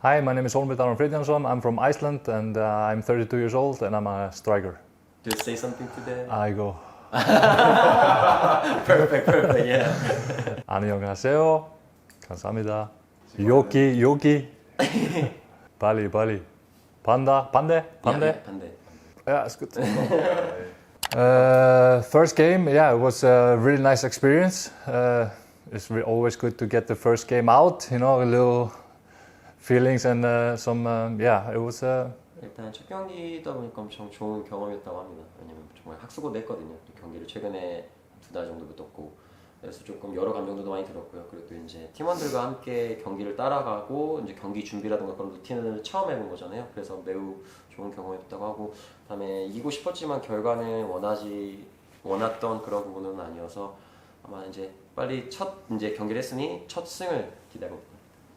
Hi, my name is Olmir Aron Fridjansson. I'm from Iceland and uh, I'm 32 years old and I'm a striker. Just say something to them. I go. perfect, perfect. Yeah. 안녕하세요. 감사합니다. 요기 요기. 발리 발리. 반다 반대 반대. Yeah, 반대. Yeah, it's good. uh, first game, yeah, it was a really nice experience. Uh, it's re- always good to get the first game out, you know, a little feelings and uh, some, um, yeah, it was. Uh, 일단 첫 경기다 보니까 엄청 좋은 경험이었다고 합니다. 왜냐면 정말 학수고도 했거든요. 또 경기를 최근에 두 달 정도 붙었고 그래서 조금 여러 감정도 많이 들었고요. 그리고 또 이제 팀원들과 함께 경기를 따라가고 이제 경기 준비라든가 그런 루틴을 처음 해본 거잖아요. 그래서 매우 좋은 경험이었다고 하고 그다음에 이기고 싶었지만 결과는 원하지 원했던 그런 부분은 아니어서 아마 이제 빨리 첫 이제 경기를 했으니 첫 승을 기다립니다.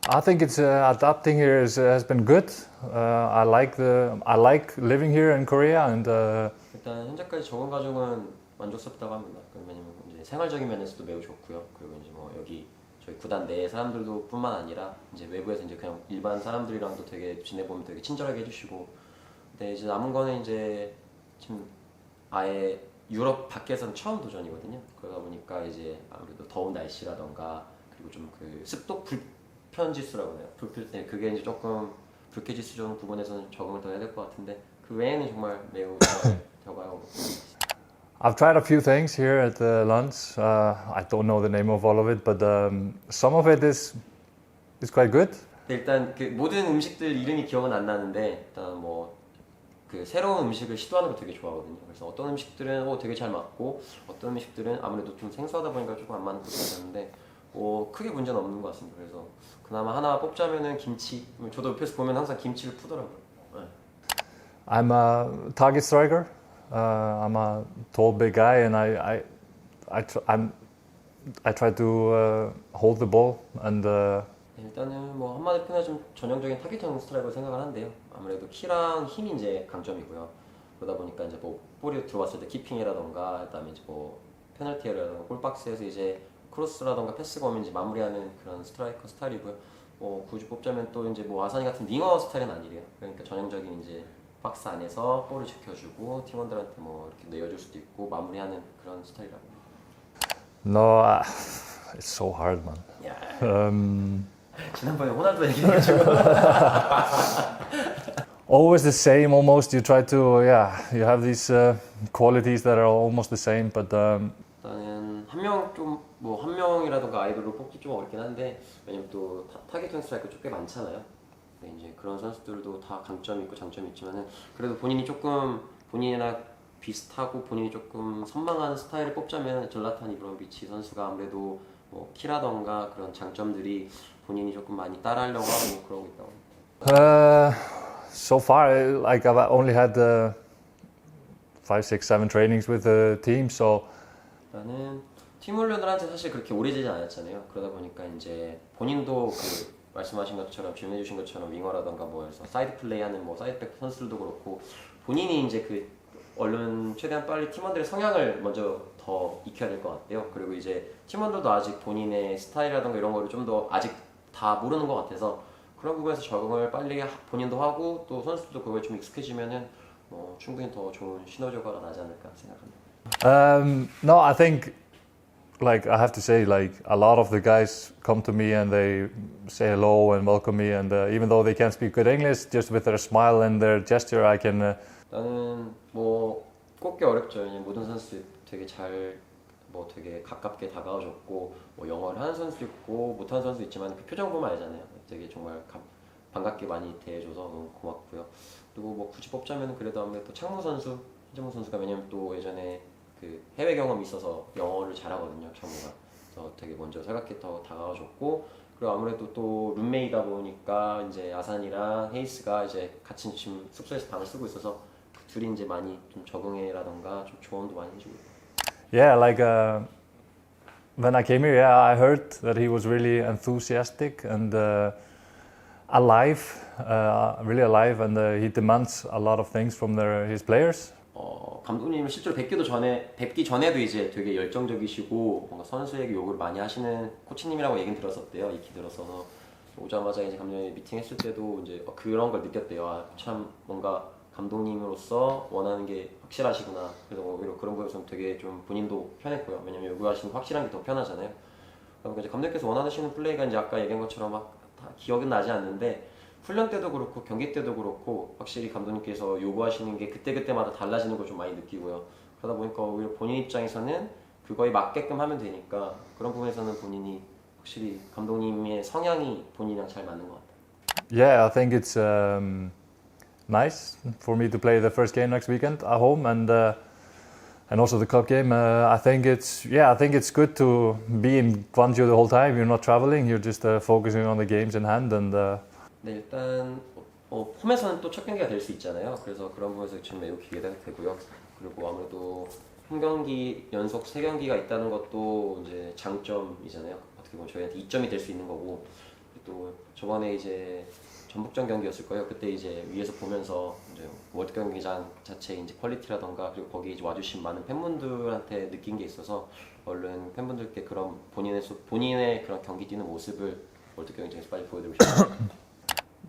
I think it's uh, adapting here is, uh, has been good. Uh, I like the I like living here in Korea and uh, 일단 현재까지 적응 과정은 만족스럽다고 합니다. 그 왜냐면 이제 생활적인 면에서도 매우 좋고요. 그리고 이제 뭐 여기 저희 구단 내 사람들도 뿐만 아니라 이제 외부에서 이제 그냥 일반 사람들이랑도 되게 지내보면 되게 친절하게 해주시고. 근데 이제 남은 거는 이제 지금 아예 유럽 밖에서는 처음 도전이거든요. 그러다 보니까 이제 아무래도 더운 날씨라던가 그리고 좀 그 습도 불 편지수라고 해요. 불필 때 그게 이제 조금 불쾌지수 좀 부분에서는 적응을 더 해야 될 것 같은데 그 외에는 정말 매우 잘 되어가고 I've tried a few things here at the lunch. Uh, I don't know the name of all of it, but um, some of it is is quite good. 근데 일단 그 모든 음식들 이름이 기억은 안 나는데 일단 뭐 그 새로운 음식을 시도하는 걸 되게 좋아하거든요. 그래서 어떤 음식들은 어 되게 잘 맞고 어떤 음식들은 아무래도 좀 생소하다 보니까 조금 안 맞는 것도 있었는데 어 크게 문제는 없는 것 같습니다. 그래서 그나마 하나 뽑자면은 김치. 저도 옆에서 보면 항상 김치를 푸더라고요. 네. I'm a target striker. Uh, I'm a tall, big guy, and I I I, tr- I'm, I try to uh, hold the ball and uh, 네, 일단은 뭐 한마디 표현하면 좀 전형적인 타깃형 스트라이크로 생각을 하는데요. 아무래도 키랑 힘이 이제 강점이고요. 그러다 보니까 이제 뭐 볼이 들어왔을 때 키핑이라던가 그다음에 이제 뭐 페널티라던가 골박스에서 이제 크로스라던가 오면 이제 마무리하는 그런 스트라이커 스타일이고요. 뭐 굳이 뽑자면 또 이제 뭐 아산이 같은 윙어 스타일은 아니래요. 그러니까 전형적인 이제 박스 안에서 볼을 지켜주고 팀원들한테 뭐 이렇게 내어줄 수도 있고 마무리하는 그런 스타일이라고. no, uh, it's so hard, man. 야, Um, 지난번에 호날두 얘기해가지고 always the same, almost. You try to, yeah, you have these uh, qualities that are almost the same, but um, 한 명 좀 뭐 한 명이라던가 아이돌로 뽑기 좀 어렵긴 한데 왜냐면 또 타, 타겟형 스트라이크 꽤 많잖아요. 근데 이제 그런 선수들도 다 강점이 있고 장점이 있지만은 그래도 본인이 조금 본인이랑 비슷하고 본인이 조금 선망하는 스타일을 뽑자면 절라탄 이브로비치 선수가 아무래도 뭐 키라던가 그런 장점들이 본인이 조금 많이 따라하려고 하고 그러고 있다고. Uh, so far, like I've only had uh, five, six, seven trainings with the team, so 나는 한지 사실 그렇게 오래되지 않았잖아요. 그러다 보니까 이제 본인도 그 말씀하신 것처럼 질문해주신 것처럼 윙어라던가 뭐 해서 사이드 플레이하는 뭐 사이드백 선수들도 그렇고 본인이 이제 그 얼른 최대한 빨리 팀원들의 성향을 먼저 더 익혀야 될 것 같아요. 그리고 이제 팀원들도 아직 본인의 스타일이라던가 이런 거를 좀 더 아직 다 모르는 것 같아서 그런 부분에서 적응을 빨리 하- 본인도 하고 또 선수들도 그거에 좀 익숙해지면은 뭐 충분히 더 좋은 시너지가 나지 않을까 생각합니다. Um, no, I think, like I have to say, like a lot of the guys come to me and they say hello and welcome me, and uh, even though they can't speak good English, just with their smile and their gesture, I can. Uh, 나는 뭐 꼽기 어렵죠. 왜냐면 모든 선수들 되게 잘 뭐 되게 가깝게 다가와줬고 뭐 영어를 하는 선수 있고 못하는 선수 있지만 그 표정 보면 알잖아요. 되게 정말 감- 반갑게 많이 대해줘서 너무 고맙고요. 그리고 뭐 굳이 뽑자면 그래도 아무래도 창무 선수, 신정무 선수가 왜냐면 또 예전에 그 해외 경험이 있어서 영어를 잘하거든요. 창무가. 그래서 되게 먼저 더 다가와줬고 그리고 아무래도 또 룸메이다 보니까 이제 아산이랑 헤이스가 이제 같이 지금 숙소에서 방을 쓰고 있어서 그 둘이 이제 많이 좀 적응해라던가 좀 조언도 많이 해주고 yeah, like uh, when I came here, yeah, I heard that he was really enthusiastic and uh, alive, uh, really alive, and uh, he demands a lot of things from their, his players. 어, 감독님을 실제로 뵙기도 전에 뵙기 전에도 이제 되게 열정적이시고 뭔가 선수에게 요구를 많이 하시는 코치님이라고 얘기는 들었었대요. 익히 들었어서 오자마자 이제 감독님 미팅했을 때도 이제 어, 그런 걸 느꼈대요. 아, 참 뭔가 감독님으로서 원하는 게 확실하시구나. 그래서 오히려 그런 부분에서 되게 좀 본인도 편했고요. 왜냐면 요구하시는 거 확실한 게 더 편하잖아요. 그러니까 이제 감독님께서 원하시는 플레이가 이제 아까 얘기한 것처럼 막다 기억은 나지 않는데 훈련 때도 그렇고 경기 때도 그렇고 확실히 감독님께서 요구하시는 게 그때 그때마다 달라지는 걸 좀 많이 느끼고요. 그러다 보니까 오히려 본인 입장에서는 그거에 맞게끔 하면 되니까 그런 부분에서는 본인이 확실히 감독님의 성향이 본인이랑 잘 맞는 것 같아요. Yeah, I think it's um, nice for me to play the first game next weekend at home and uh, and also the cup game. Uh, I think it's yeah, I think it's good to be in Gwangju the whole time. You're not traveling. You're just uh, focusing on the games in hand and. Uh, 네, 일단 어, 홈에서는 또 첫 경기가 될 수 있잖아요. 그래서 그런 부분에서 지금 매우 기대가 되고요. 그리고 아무래도 한 경기 연속 세 경기가 있다는 것도 이제 장점이잖아요. 어떻게 보면 저희한테 이점이 될 수 있는 거고 또 저번에 이제 전북전 경기였을 거예요. 그때 이제 위에서 보면서 이제 월드 경기장 자체 이제 퀄리티라던가 그리고 거기 이제 와주신 많은 팬분들한테 느낀 게 있어서 얼른 팬분들께 그런 본인의 소- 본인의 그런 경기 뛰는 모습을 월드 경기장에서 빨리 보여드리고 싶어요.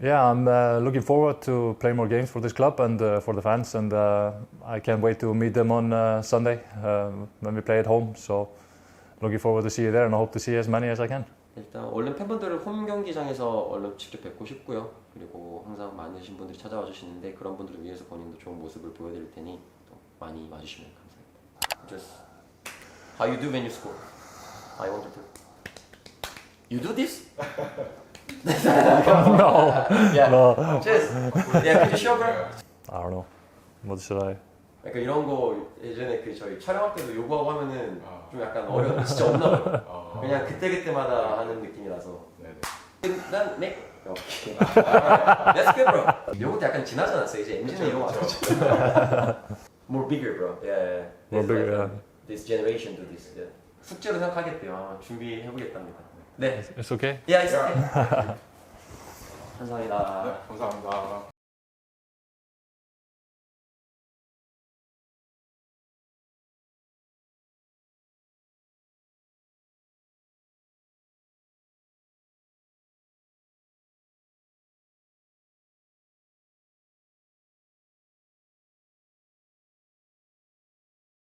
yeah, I'm uh, looking forward to play more games for this club and uh, for the fans, and uh, I can't wait to meet them on uh, Sunday uh, when we play at home. So, looking forward to see you there, and I hope to see as many as I can. 일단 얼른 팬분들을 홈 경기장에서 얼른 직접 뵙고 싶고요. 그리고 항상 많으신 분들이 찾아와 주시는데 그런 분들을 위해서 본인도 좋은 모습을 보여드릴 테니 또 많이 와주시면 감사합니다. Just how you do when you score. I want to. You do this? No, Yeah. no, Just. Yeah. Could you show, bro? I don't know. What should I? 그러니까 이런 거 예전에 그 저희 촬영할 때도 요구하고 하면은 아. 좀 약간 어려 진짜 없나 봐요. 어, 그냥 그때 그때마다 하는 느낌이라서. 네네. 난 네. 오케이. That's good, bro. 이런 것도 약간 지나지 않았어요? 이제 MZ는 이런 거? More bigger, bro. Yeah, yeah. More It's bigger, like, yeah. This generation do this. Yeah. 숙제로 생각하겠대요. 아마 준비해보겠답니다. 네. It's okay. Yeah, it's okay. 감사합니다. 네, 감사합니다.